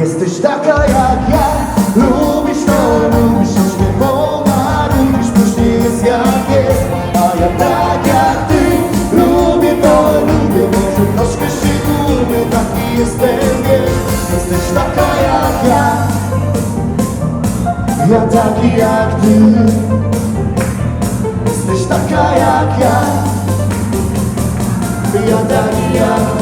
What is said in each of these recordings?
Jesteś taka jak ja. Lubisz to, lubisz to śpiewowa Lubisz później jest jak jest. A ja tak jak ty Lubię to, lubię Może troszkę się gubię Taki jestem, wiesz. Jesteś taka jak ja. Ja taki jak ty. Jesteś taka jak ja. Ja taki jak ty.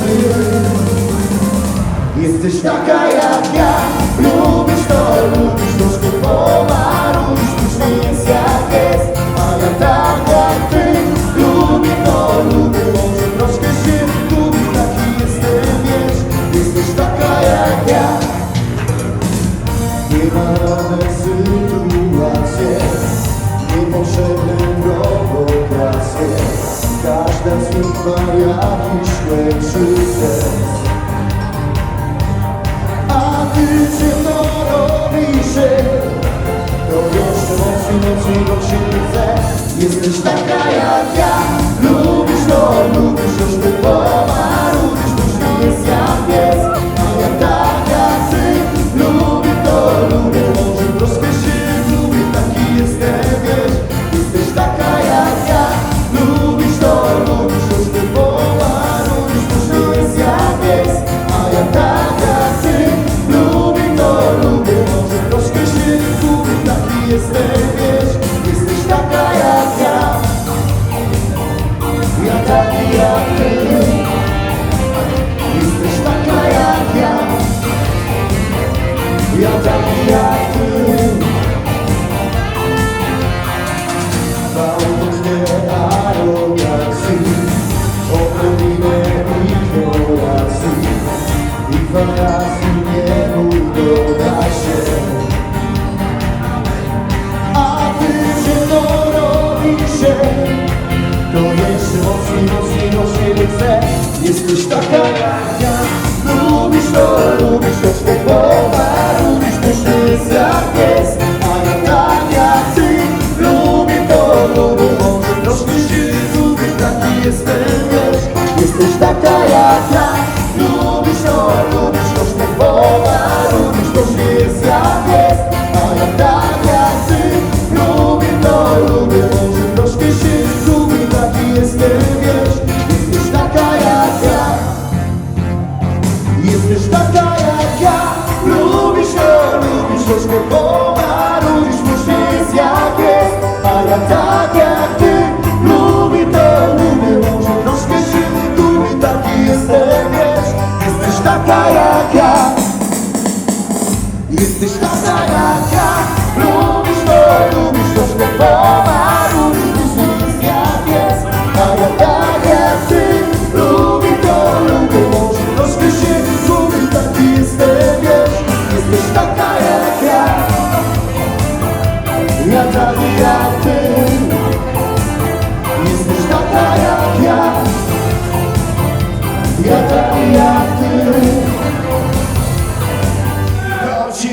Jesteś taka jak ja Lubisz to, lubisz to skupowa Lubisz to, nie jest jak jest A ja tak jak ty Lubię to, lubię to, duszy To wiesz, że mocno, mocno, się chce Jesteś taka jak ja. is a kiss. Bye.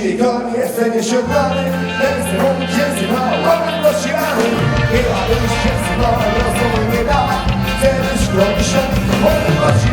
i goni Jestem już oddany, jestem on się zwał Łapam do siany, nie ma się zwał Rozumu nie da, chcę być w się Odbywać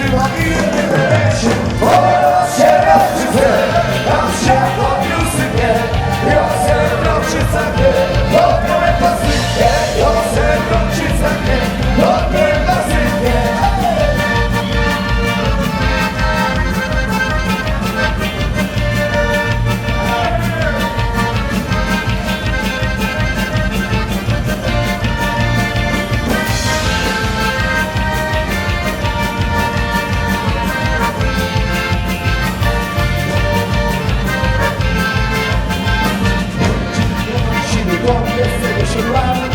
Thank you. you.